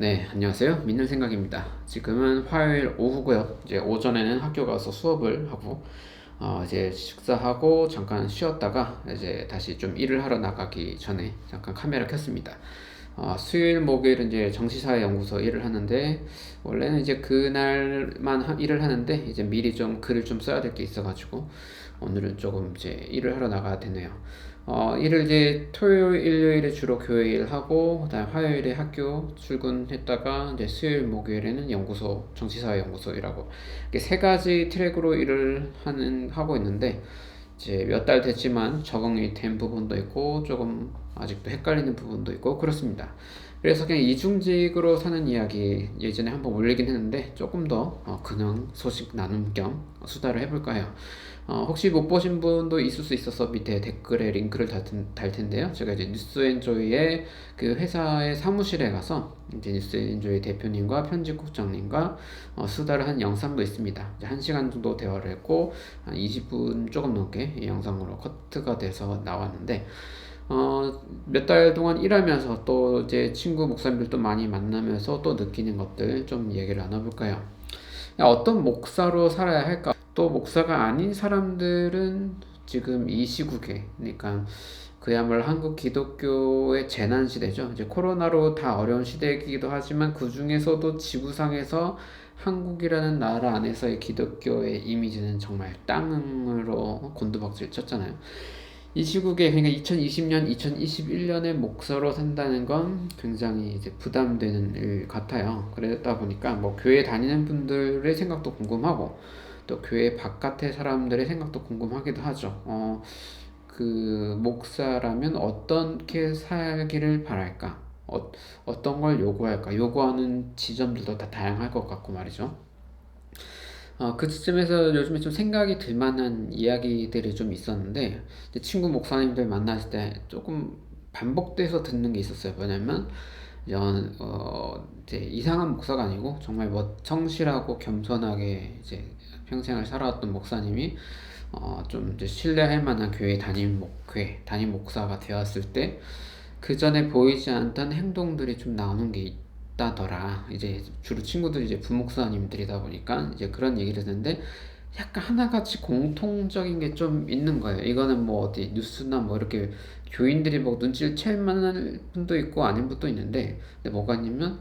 네, 안녕하세요. 믿는 생각입니다. 지금은 화요일 오후고요. 이제 오전에는 학교 가서 수업을 하고 어, 이제 식사하고 잠깐 쉬었다가 이제 다시 좀 일을 하러 나가기 전에 잠깐 카메라 켰습니다. 어, 수요일, 목요일 이제 정치사회 연구소 일을 하는데 원래는 이제 그날만 하, 일을 하는데 이제 미리 좀 글을 좀 써야 될 게 있어가지고 오늘은 조금 이제 일을 하러 나가야 되네요. 어, 일을 이제 토요일, 일요일에 주로 교회 일하고, 그다음 화요일에 학교 출근했다가, 이제 수요일, 목요일에는 연구소, 정치사회 연구소 일하고, 이렇게 세 가지 트랙으로 일을 하는, 하고 있는데, 이제 몇 달 됐지만 적응이 된 부분도 있고, 조금 아직도 헷갈리는 부분도 있고, 그렇습니다. 그래서 그냥 이중직으로 사는 이야기 예전에 한번 올리긴 했는데, 조금 더 어, 근황 소식 나눔 겸 수다를 해볼까 해요. 어, 혹시 못 보신 분도 있을 수 있어서 밑에 댓글에 링크를 달, 달 텐데요. 제가 이제 뉴스엔조이의 그 회사의 사무실에 가서 이제 뉴스엔조이 대표님과 편집국장님과 어, 수다를 한 영상도 있습니다. 이제 1시간 정도 대화를 했고 한 20분 조금 넘게 이 영상으로 커트가 돼서 나왔는데 어, 몇 달 동안 일하면서 또 이제 친구 목사님들도 많이 만나면서 또 느끼는 것들 좀 얘기를 나눠볼까요? 어떤 목사로 살아야 할까? 또 목사가 아닌 사람들은 지금 이 시국에 그러니까 그야말로 한국 기독교의 재난 시대죠. 이제 코로나로 다 어려운 시대이기도 하지만 그 중에서도 지구상에서 한국이라는 나라 안에서의 기독교의 이미지는 정말 땅으로 곤두박질 쳤잖아요. 이 시국에 그러니까 2020년, 2021년에 목사로 산다는 건 굉장히 이제 부담되는 일 같아요. 그러다 보니까 뭐 교회 다니는 분들의 생각도 궁금하고 또 교회 바깥의 사람들의 생각도 궁금하기도 하죠. 어, 그 목사라면 어떻게 살기를 바랄까? 어, 어떤 걸 요구할까? 요구하는 지점들도 다 다양할 것 같고 말이죠. 어, 그 지점에서 요즘에 좀 생각이 들 만한 이야기들이 좀 있었는데, 친구 목사님들 만났을 때 조금 반복돼서 듣는 게 있었어요. 뭐냐면, 연, 어, 이제 이상한 목사가 아니고 정말 뭐 성실하고 겸손하게 이제 평생을 살아왔던 목사님이 어, 좀 이제 신뢰할 만한 교회 담임 목회, 담임 목사가 되었을 때 그 전에 보이지 않던 행동들이 좀 나오는 게 있다더라. 이제 주로 친구들이 이제 부목사님들이다 보니까 이제 그런 얘기를 듣는데 약간 하나같이 공통적인 게 좀 있는 거예요. 이거는 뭐 어디 뉴스나 뭐 이렇게 교인들이 뭐 눈치를 챌 만한 분도 있고 아닌 분도 있는데 근데 뭐가 있냐면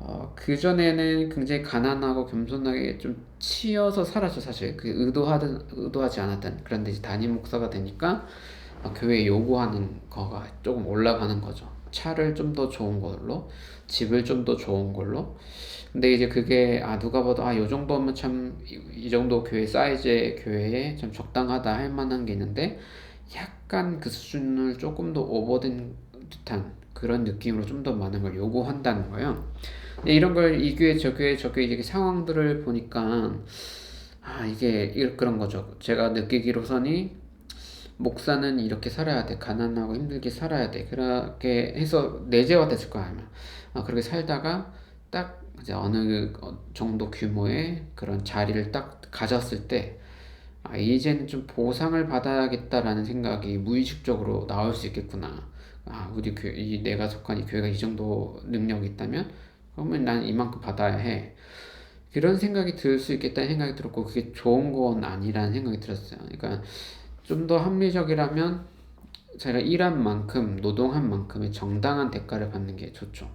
어, 그전에는 굉장히 가난하고 겸손하게 좀 치여서 살았죠, 사실. 그 의도하든, 의도하지 않았든. 그런데 이제 담임 목사가 되니까 어, 교회 요구하는 거가 조금 올라가는 거죠. 차를 좀 더 좋은 걸로, 집을 좀 더 좋은 걸로. 근데 이제 그게, 아, 누가 봐도, 아, 요 정도면 참, 이, 이 정도 교회 사이즈의 교회에 좀 적당하다 할 만한 게 있는데, 약간 그 수준을 조금 더 오버된 듯한 그런 느낌으로 좀 더 많은 걸 요구한다는 거예요. 이런 걸 이 교회 저 교회 저 교회 이렇게 상황들을 보니까 아 이게 그런 거죠. 제가 느끼기로선이 목사는 이렇게 살아야 돼. 가난하고 힘들게 살아야 돼. 그렇게 해서 내재화 됐을 거야 아마. 아, 그렇게 살다가 딱 이제 어느 정도 규모의 그런 자리를 딱 가졌을 때 아, 이제는 좀 보상을 받아야겠다라는 생각이 무의식적으로 나올 수 있겠구나. 아, 우리 교회, 이 내가 속한 이 교회가 이 정도 능력이 있다면 그러면 난 이만큼 받아야 해. 그런 생각이 들 수 있겠다는 생각이 들었고 그게 좋은 건 아니라는 생각이 들었어요. 그러니까 좀 더 합리적이라면 제가 일한 만큼 노동한 만큼의 정당한 대가를 받는 게 좋죠.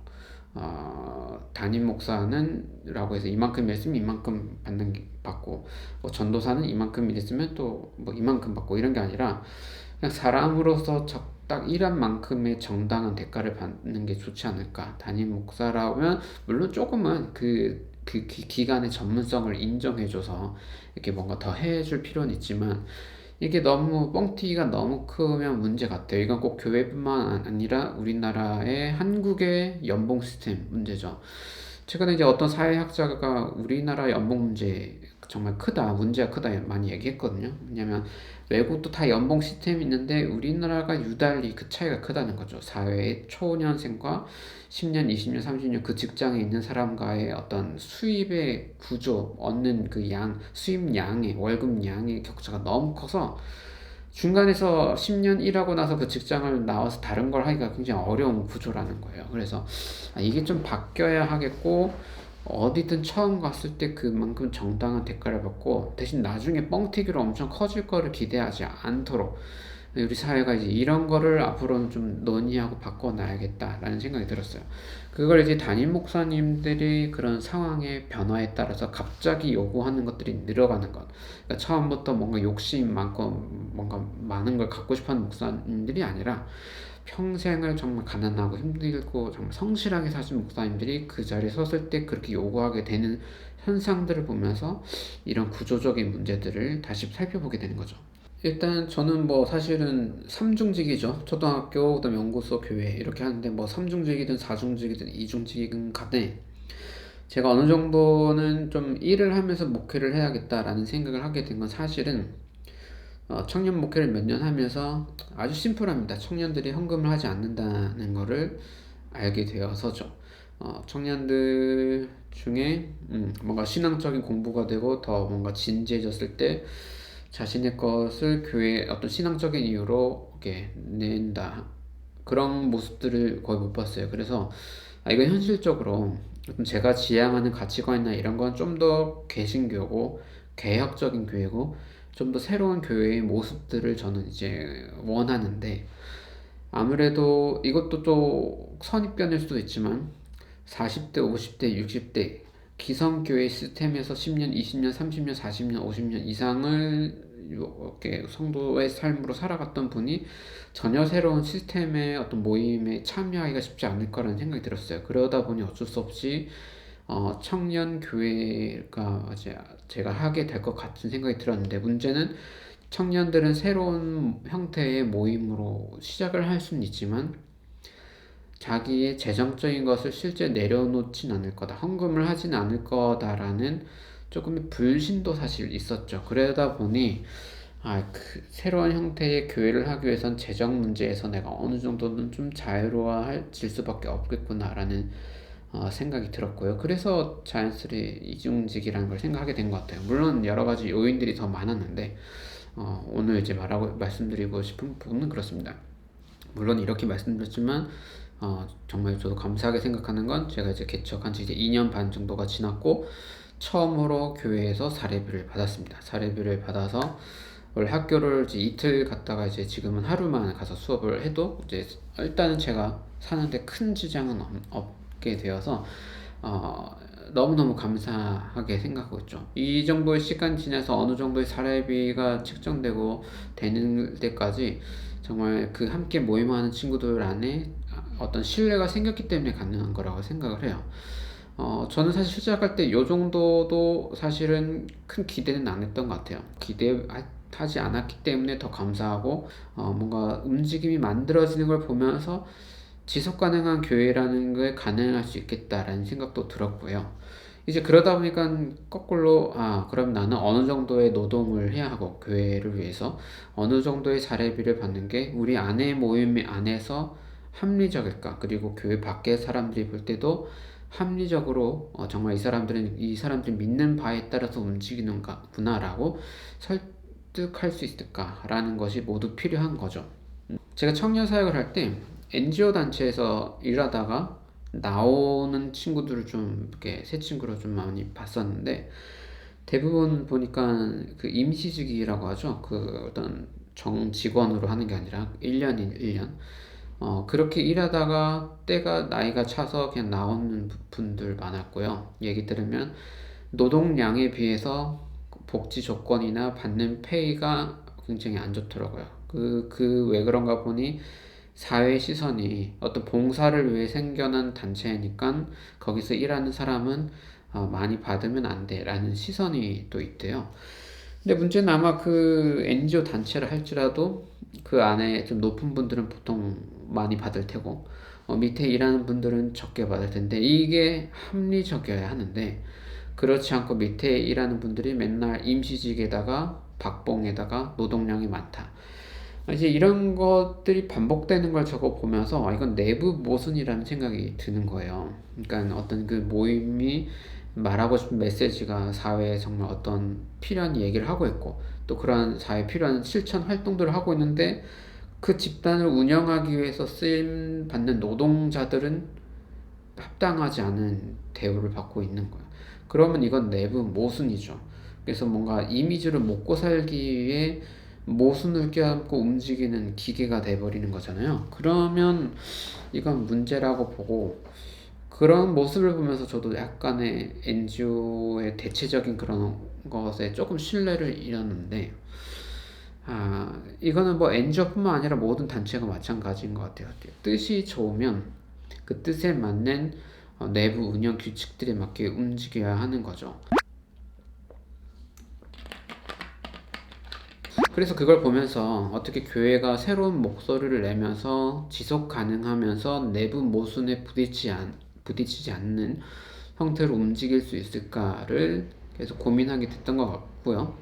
어, 담임 목사는 라고 해서 이만큼 일했으면 이만큼 받는 게 받고 뭐 전도사는 이만큼 일했으면 또 뭐 이만큼 받고 이런 게 아니라 그냥 사람으로서 적 딱 일한 만큼의 정당한 대가를 받는 게 좋지 않을까. 담임 목사라면 물론 조금은 그, 그 기간의 전문성을 인정해줘서 이렇게 뭔가 더 해줄 필요는 있지만 이게 너무 뻥튀기가 너무 크면 문제 같아요. 이건 꼭 교회뿐만 아니라 우리나라의 한국의 연봉 시스템 문제죠. 최근에 이제 어떤 사회학자가 우리나라 연봉 문제 정말 크다, 문제가 크다 많이 얘기했거든요. 왜냐면 외국도 다 연봉 시스템이 있는데 우리나라가 유달리 그 차이가 크다는 거죠. 사회의 초년생과 10년, 20년, 30년 그 직장에 있는 사람과의 어떤 수입의 구조, 얻는 그 양, 수입 양의, 월급 양의 격차가 너무 커서 중간에서 10년 일하고 나서 그 직장을 나와서 다른 걸 하기가 굉장히 어려운 구조라는 거예요. 그래서 아, 이게 좀 바뀌어야 하겠고 어디든 처음 갔을 때 그만큼 정당한 대가를 받고 대신 나중에 뻥튀기로 엄청 커질 거를 기대하지 않도록 우리 사회가 이제 이런 거를 앞으로는 좀 논의하고 바꿔놔야겠다라는 생각이 들었어요. 그걸 이제 담임 목사님들이 그런 상황의 변화에 따라서 갑자기 요구하는 것들이 늘어가는 것. 그러니까 처음부터 뭔가 욕심 많고 뭔가 많은 걸 갖고 싶어 하는 목사님들이 아니라 평생을 정말 가난하고 힘들고 정말 성실하게 사신 목사님들이 그 자리에 섰을 때 그렇게 요구하게 되는 현상들을 보면서 이런 구조적인 문제들을 다시 살펴보게 되는 거죠. 일단 저는 뭐 사실은 삼중직이죠. 초등학교, 그다음 연구소, 교회 이렇게 하는데 뭐 삼중직이든 사중직이든 이중직이든 간에 제가 어느 정도는 좀 일을 하면서 목회를 해야겠다라는 생각을 하게 된 건 사실은 어, 청년 목회를 몇 년 하면서 아주 심플합니다. 청년들이 헌금을 하지 않는다는 거를 알게 되어서죠. 어, 청년들 중에 음, 뭔가 신앙적인 공부가 되고 더 뭔가 진지해졌을 때 자신의 것을 교회 어떤 신앙적인 이유로 이렇게 낸다. 그런 모습들을 거의 못 봤어요. 그래서 아, 이건 현실적으로 제가 지향하는 가치관이나 이런 건 좀 더 개신교고 개혁적인 교회고 좀 더 새로운 교회의 모습들을 저는 이제 원하는데 아무래도 이것도 또 선입견일 수도 있지만 40대, 50대, 60대 기성교회 시스템에서 10년, 20년, 30년, 40년, 50년 이상을 이렇게 성도의 삶으로 살아갔던 분이 전혀 새로운 시스템의 어떤 모임에 참여하기가 쉽지 않을 거라는 생각이 들었어요. 그러다 보니 어쩔 수 없이 어, 청년 교회가 이제 제가 하게 될 것 같은 생각이 들었는데 문제는 청년들은 새로운 형태의 모임으로 시작을 할 수는 있지만 자기의 재정적인 것을 실제 내려놓진 않을 거다. 헌금을 하진 않을 거다라는 조금의 불신도 사실 있었죠. 그러다 보니 아, 그 새로운 형태의 교회를 하기 위해선 재정 문제에서 내가 어느 정도는 좀 자유로워질 수밖에 없겠구나라는 어, 생각이 들었고요. 그래서 자연스레 이중직이라는 걸 생각하게 된 것 같아요. 물론 여러 가지 요인들이 더 많았는데 어, 오늘 이제 말하고 말씀드리고 싶은 부분은 그렇습니다. 물론 이렇게 말씀드렸지만 어, 정말 저도 감사하게 생각하는 건 제가 이제 개척한 지 이제 2년 반 정도가 지났고 처음으로 교회에서 사례비를 받았습니다. 사례비를 받아서 원래 학교를 이제 이틀 갔다가 이제 지금은 하루만 가서 수업을 해도 이제 일단은 제가 사는데 큰 지장은 없 게 되어서 어, 너무너무 감사하게 생각하고 있죠. 이 정도의 시간 지나서 어느 정도의 사례비가 책정되고 되는 때까지 정말 그 함께 모임하는 친구들 안에 어떤 신뢰가 생겼기 때문에 가능한 거라고 생각을 해요. 어, 저는 사실 시작할 때요 정도도 사실은 큰 기대는 안 했던 것 같아요. 기대하지 않았기 때문에 더 감사하고, 어, 뭔가 움직임이 만들어지는 걸 보면서 지속 가능한 교회라는 게 가능할 수 있겠다라는 생각도 들었고요. 이제 그러다 보니까 거꾸로, 아, 그럼 나는 어느 정도의 노동을 해야 하고, 교회를 위해서 어느 정도의 사례비를 받는 게 우리 안에 모임 안에서 합리적일까? 그리고 교회 밖의 사람들이 볼 때도 합리적으로 어, 정말 이 사람들은 이 사람들이 믿는 바에 따라서 움직이는구나라고 설득할 수 있을까라는 것이 모두 필요한 거죠. 제가 청년 사역을 할때 NGO 단체에서 일하다가 나오는 친구들을 좀 이렇게 새 친구를 좀 많이 봤었는데 대부분 보니까 그 임시직이라고 하죠. 그 어떤 정직원으로 하는 게 아니라 1년인 1년. 어, 그렇게 일하다가 때가 나이가 차서 그냥 나오는 분들 많았고요. 얘기 들으면 노동량에 비해서 복지 조건이나 받는 페이가 굉장히 안 좋더라고요. 그, 그 왜 그런가 보니 사회 시선이 어떤 봉사를 위해 생겨난 단체니까 거기서 일하는 사람은 어, 많이 받으면 안 돼라는 시선이 또 있대요. 근데 문제는 아마 그 NGO 단체를 할지라도 그 안에 좀 높은 분들은 보통 많이 받을 테고 어, 밑에 일하는 분들은 적게 받을 텐데 이게 합리적이어야 하는데 그렇지 않고 밑에 일하는 분들이 맨날 임시직에다가 박봉에다가 노동량이 많다. 이제 이런 것들이 반복되는 걸 저거 보면서 아, 이건 내부 모순이라는 생각이 드는 거예요. 그러니까 어떤 그 모임이 말하고 싶은 메시지가 사회에 정말 어떤 필요한 얘기를 하고 있고 또 그러한 사회에 필요한 실천 활동들을 하고 있는데 그 집단을 운영하기 위해서 쓰임 받는 노동자들은 합당하지 않은 대우를 받고 있는 거예요. 그러면 이건 내부 모순이죠. 그래서 뭔가 이미지를 먹고 살기 위해 모순을 껴안고 움직이는 기계가 돼버리는 거잖아요. 그러면 이건 문제라고 보고 그런 모습을 보면서 저도 약간의 NGO의 대체적인 그런 것에 조금 신뢰를 잃었는데 아 이거는 뭐 NGO뿐만 아니라 모든 단체가 마찬가지인 것 같아요. 뜻이 좋으면 그 뜻에 맞는 어, 내부 운영 규칙들에 맞게 움직여야 하는 거죠. 그래서 그걸 보면서 어떻게 교회가 새로운 목소리를 내면서 지속 가능하면서 내부 모순에 부딪히지, 않, 부딪히지 않는 형태로 움직일 수 있을까를 계속 고민하게 됐던 것 같고요.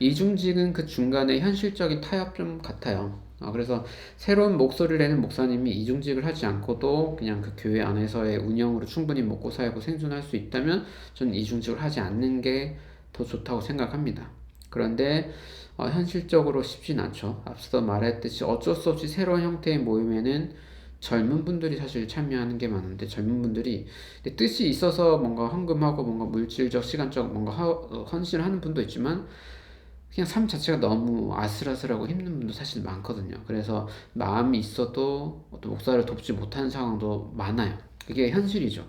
이중직은 그 중간에 현실적인 타협 좀 같아요. 어, 그래서 새로운 목소리를 내는 목사님이 이중직을 하지 않고도 그냥 그 교회 안에서의 운영으로 충분히 먹고 살고 생존할 수 있다면 저는 이중직을 하지 않는 게 더 좋다고 생각합니다. 그런데 어, 현실적으로 쉽진 않죠. 앞서 말했듯이 어쩔 수 없이 새로운 형태의 모임에는 젊은 분들이 사실 참여하는 게 많은데 젊은 분들이 뜻이 있어서 뭔가 헌금하고 뭔가 물질적 시간적 뭔가 어, 헌신을 하는 분도 있지만 그냥 삶 자체가 너무 아슬아슬하고 힘든 분도 사실 많거든요. 그래서 마음이 있어도 어떤 목사를 돕지 못하는 상황도 많아요. 그게 현실이죠.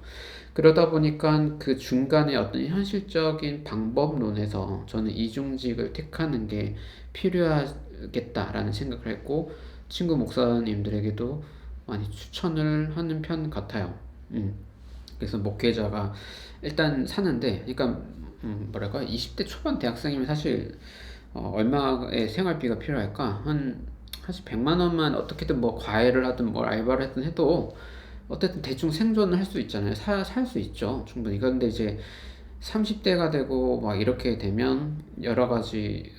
그러다 보니까 그 중간에 어떤 현실적인 방법론에서 저는 이중직을 택하는 게 필요하겠다라는 생각을 했고 친구 목사님들에게도 많이 추천을 하는 편 같아요. 음. 그래서 목회자가 일단 사는데, 그러니까 음, 뭐랄까 20대 초반 대학생이면 사실 어, 얼마의 생활비가 필요할까? 한 사실 100만 원만 어떻게든 뭐 과외를 하든 뭘 알바를 하든 해도 어쨌든 대충 생존을 할 수 있잖아요. 살 수 있죠. 충분히. 그런데 이제 30대가 되고 막 이렇게 되면 여러 가지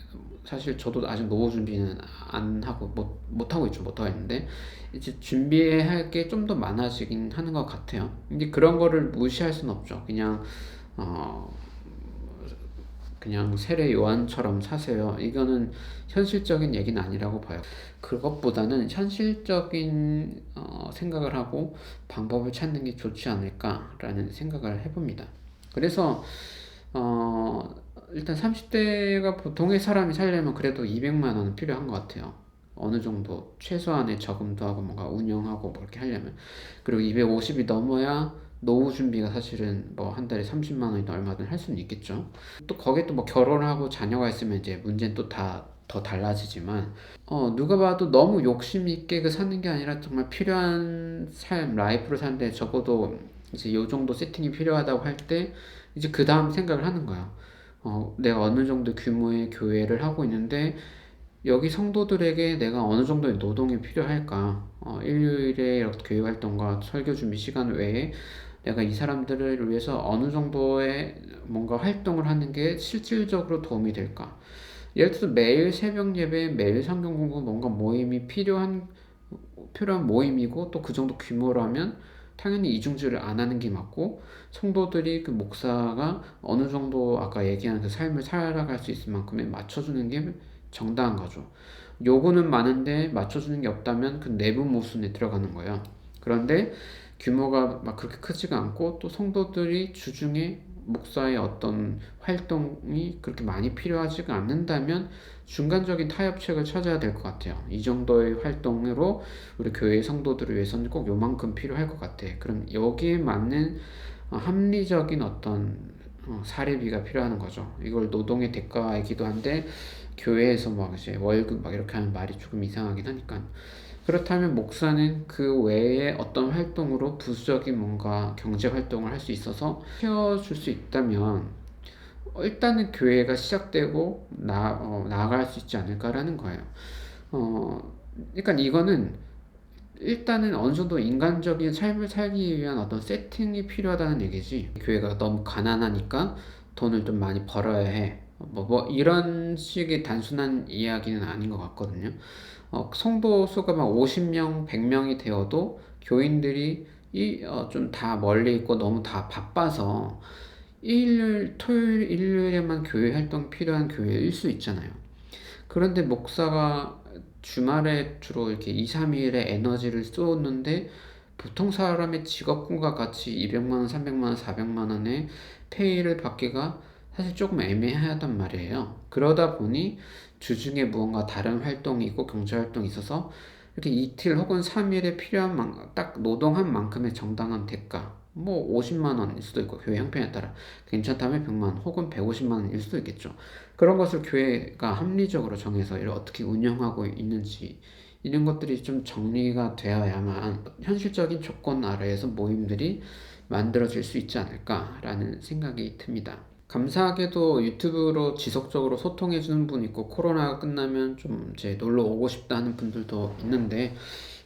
사실 저도 아직 노후 준비는 안 하고 못, 못 하고 있죠. 못 하고 있는데 이제 준비해야 할게 좀 더 많아지긴 하는 것 같아요. 근데 그런 거를 무시할 수는 없죠. 그냥 어 그냥 세례 요한처럼 사세요. 이거는 현실적인 얘기는 아니라고 봐요. 그것보다는 현실적인 어, 생각을 하고 방법을 찾는 게 좋지 않을까라는 생각을 해봅니다. 그래서 어, 일단 30대가 보통의 사람이 살려면 그래도 200만 원은 필요한 것 같아요. 어느 정도 최소한의 저금도 하고 뭔가 운영하고 뭐 그렇게 하려면 그리고 250이 넘어야 노후 준비가 사실은 뭐 한 달에 30만 원이나 얼마든 할 수는 있겠죠. 또 거기에 또 뭐 결혼하고 자녀가 있으면 이제 문제는 또 다 더 달라지지만 어 누가 봐도 너무 욕심 있게 그 사는 게 아니라 정말 필요한 삶 라이프를 사는데 적어도 이제 요 정도 세팅이 필요하다고 할 때 이제 그 다음 생각을 하는 거야. 어 내가 어느 정도 규모의 교회를 하고 있는데 여기 성도들에게 내가 어느 정도의 노동이 필요할까? 어, 일요일에 교회 활동과 설교 준비 시간 외에 내가 이 사람들을 위해서 어느 정도의 뭔가 활동을 하는 게 실질적으로 도움이 될까? 예를 들어서 매일 새벽 예배, 매일 성경 공부 뭔가 모임이 필요한 필요한 모임이고 또 그 정도 규모라면 당연히 이중주를 안 하는 게 맞고 성도들이 그 목사가 어느 정도 아까 얘기한 그 삶을 살아갈 수 있을 만큼에 맞춰주는 게 정당한 거죠. 요구는 많은데 맞춰주는 게 없다면 그 내부 모순에 들어가는 거예요. 그런데 규모가 막 그렇게 크지가 않고 또 성도들이 주중에 목사의 어떤 활동이 그렇게 많이 필요하지가 않는다면 중간적인 타협책을 찾아야 될 것 같아요. 이 정도의 활동으로 우리 교회 성도들을 위해서는 꼭 요만큼 필요할 것 같아. 그럼 여기에 맞는 어, 합리적인 어떤 어, 사례비가 필요한 거죠. 이걸 노동의 대가이기도 한데 교회에서 막 이제 월급 막 이렇게 하는 말이 조금 이상하긴 하니까. 그렇다면 목사는 그 외에 어떤 활동으로 부수적인 뭔가 경제 활동을 할 수 있어서 키워줄 수 있다면 일단은 교회가 시작되고 나, 어, 나아갈 수 있지 않을까라는 거예요. 어, 그러니까 이거는 일단은 어느 정도 인간적인 삶을 살기 위한 어떤 세팅이 필요하다는 얘기지. 교회가 너무 가난하니까 돈을 좀 많이 벌어야 해. 뭐, 뭐 이런 식의 단순한 이야기는 아닌 것 같거든요. 어, 성도 수가 막 50명, 100명이 되어도 교인들이 어, 좀 다 멀리 있고 너무 다 바빠서 일요일, 토요일, 일요일에만 교회 활동 필요한 교회일 수 있잖아요. 그런데 목사가 주말에 주로 이렇게 2, 3일에 에너지를 쏟는데 보통 사람의 직업군과 같이 200만 원, 300만 원, 400만 원의 페이를 받기가 사실 조금 애매하단 말이에요. 그러다 보니 주중에 무언가 다른 활동이 있고 경제 활동이 있어서 이렇게 이틀 혹은 3일에 필요한 만, 딱 노동한 만큼의 정당한 대가 뭐 50만 원일 수도 있고 교회 형편에 따라 괜찮다면 100만 원 혹은 150만 원일 수도 있겠죠. 그런 것을 교회가 합리적으로 정해서 이를 어떻게 운영하고 있는지 이런 것들이 좀 정리가 되어야만 현실적인 조건 아래에서 모임들이 만들어질 수 있지 않을까라는 생각이 듭니다. 감사하게도 유튜브로 지속적으로 소통해주는 분 있고 코로나가 끝나면 좀 이제 놀러 오고 싶다 하는 분들도 있는데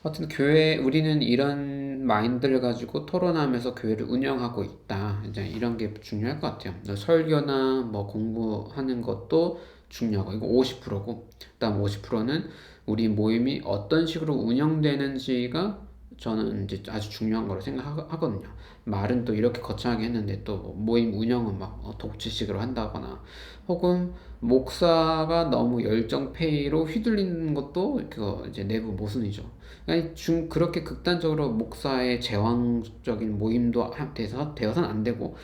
하여튼 교회 우리는 이런 마인드를 가지고 토론하면서 교회를 운영하고 있다. 이제 이런 게 중요할 것 같아요. 설교나 뭐 공부하는 것도 중요하고 이거 50%고 그다음 50%는 우리 모임이 어떤 식으로 운영되는지가 저는 이제 아주 중요한 거로 생각하거든요. 말은 또 이렇게 거창하게 했는데 또 모임 운영은 막 어, 독재식으로 한다거나 혹은 목사가 너무 열정 페이로 휘둘리는 것도 그 이제 내부 모순이죠. 그러니까 중 그렇게 극단적으로 목사의 제왕적인 모임도 돼서 되어서는 안 되고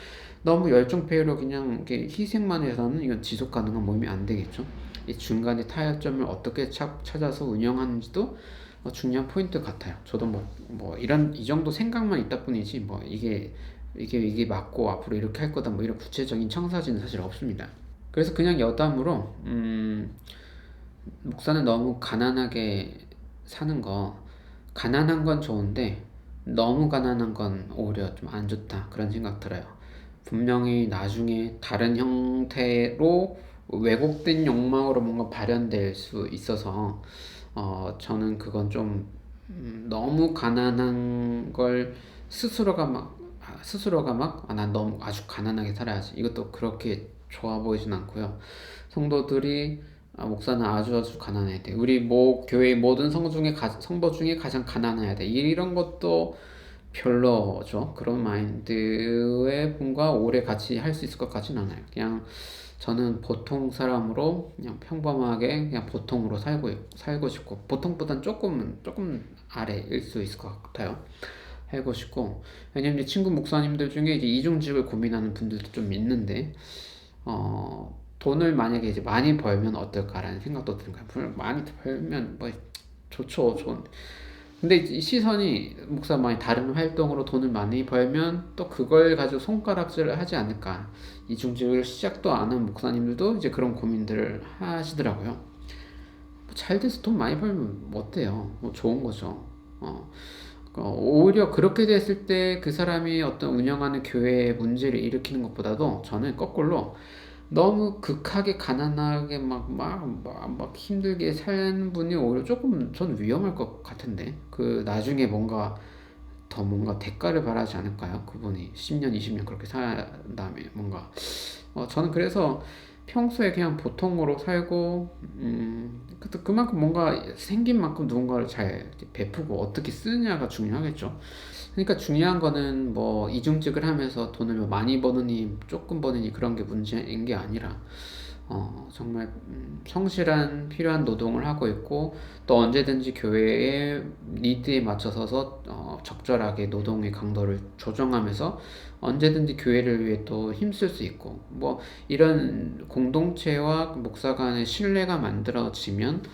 너무 열정 페이로 그냥 이렇게 희생만 해서는 이건 지속 가능한 모임이 안 되겠죠. 이 중간에 타협점을 어떻게 찾아서 운영하는지도 어, 중요한 포인트 같아요. 저도 뭐, 뭐 이런 이 정도 생각만 있다 뿐이지 뭐 이게 이게 이게 맞고 앞으로 이렇게 할 거다 뭐 이런 구체적인 청사진은 사실 없습니다. 그래서 그냥 여담으로 음, 목사는 너무 가난하게 사는 거 가난한 건 좋은데 너무 가난한 건 오히려 좀 안 좋다 그런 생각 들어요. 분명히 나중에 다른 형태로 왜곡된 욕망으로 뭔가 발현될 수 있어서 어, 저는 그건 좀 음, 너무 가난한 걸 스스로가 막 아, 스스로가 막 아, 난 너무 아주 가난하게 살아야지 이것도 그렇게 좋아 보이진 않고요. 성도들이 아, 목사는 아주 아주 가난해야 돼. 우리 모 교회 모든 성 중에 가, 성도 중에 가장 가난해야 돼. 이런 것도 별로죠. 그런 마인드의 분과 오래 같이 할 수 있을 것 같지는 않아요. 그냥 저는 보통 사람으로 그냥 평범하게 그냥 보통으로 살고 살고 싶고 보통보단 조금 조금 아래일 수 있을 것 같아요. 살고 싶고 왜냐면 친구 목사님들 중에 이제 이중직을 고민하는 분들도 좀 있는데 어 돈을 만약에 이제 많이 벌면 어떨까라는 생각도 드는 거예요. 많이 벌면 뭐 좋죠, 좋은. 근데 이 시선이 목사 많이 다른 활동으로 돈을 많이 벌면 또 그걸 가지고 손가락질을 하지 않을까. 이중직을 시작도 안 한 목사님들도 이제 그런 고민들을 하시더라고요. 뭐 잘 돼서 돈 많이 벌면 뭐 어때요? 뭐 좋은 거죠. 어. 어, 오히려 그렇게 됐을 때 그 사람이 어떤 운영하는 교회에 문제를 일으키는 것보다도 저는 거꾸로 너무 극하게 가난하게 막, 막, 막, 막 힘들게 사는 분이 오히려 조금 전 위험할 것 같은데. 그 나중에 뭔가 더 뭔가 대가를 바라지 않을까요? 그분이 10년, 20년 그렇게 산 다음에 뭔가. 어, 저는 그래서 평소에 그냥 보통으로 살고, 음, 그만큼 뭔가 생긴 만큼 누군가를 잘 베푸고 어떻게 쓰느냐가 중요하겠죠. 그러니까 중요한 거는 뭐 이중직을 하면서 돈을 뭐 많이 버느니 조금 버느니 그런 게 문제인 게 아니라 어, 정말 음, 성실한 필요한 노동을 하고 있고 또 언제든지 교회의 니드에 맞춰서서 어, 적절하게 노동의 강도를 조정하면서 언제든지 교회를 위해 또 힘쓸 수 있고 뭐 이런 공동체와 목사 간의 신뢰가 만들어지면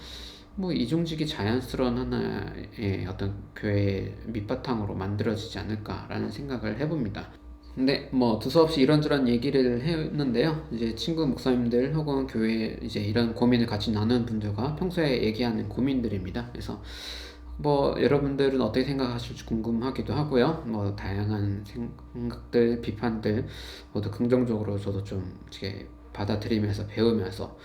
뭐 이중직이 자연스러운 하나의 어떤 교회 밑바탕으로 만들어지지 않을까라는 생각을 해봅니다. 근데 뭐 두서없이 이런저런 얘기를 했는데요. 이제 친구 목사님들 혹은 교회 이제 이런 고민을 같이 나누는 분들과 평소에 얘기하는 고민들입니다. 그래서 뭐 여러분들은 어떻게 생각하실지 궁금하기도 하고요. 뭐 다양한 생각들, 비판들 모두 긍정적으로 저도 좀 이렇게 받아들이면서 배우면서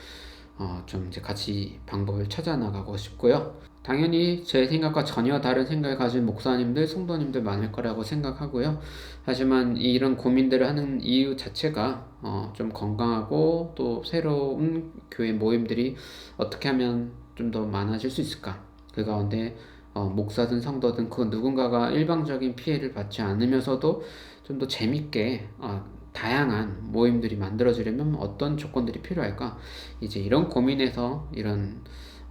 어, 좀 이제 같이 방법을 찾아 나가고 싶고요. 당연히 제 생각과 전혀 다른 생각을 가진 목사님들, 성도님들 많을 거라고 생각하고요. 하지만 이런 고민들을 하는 이유 자체가 어, 좀 건강하고 또 새로운 교회 모임들이 어떻게 하면 좀 더 많아질 수 있을까? 그 가운데 어, 목사든 성도든 그 누군가가 일방적인 피해를 받지 않으면서도 좀 더 재밌게 어, 다양한 모임들이 만들어지려면 어떤 조건들이 필요할까? 이제 이런 고민에서 이런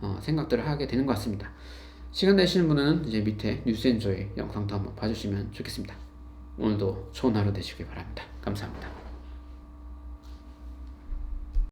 어, 생각들을 하게 되는 것 같습니다. 시간 되시는 분은 이제 밑에 뉴스엔조의 영상도 한번 봐주시면 좋겠습니다. 오늘도 좋은 하루 되시길 바랍니다. 감사합니다.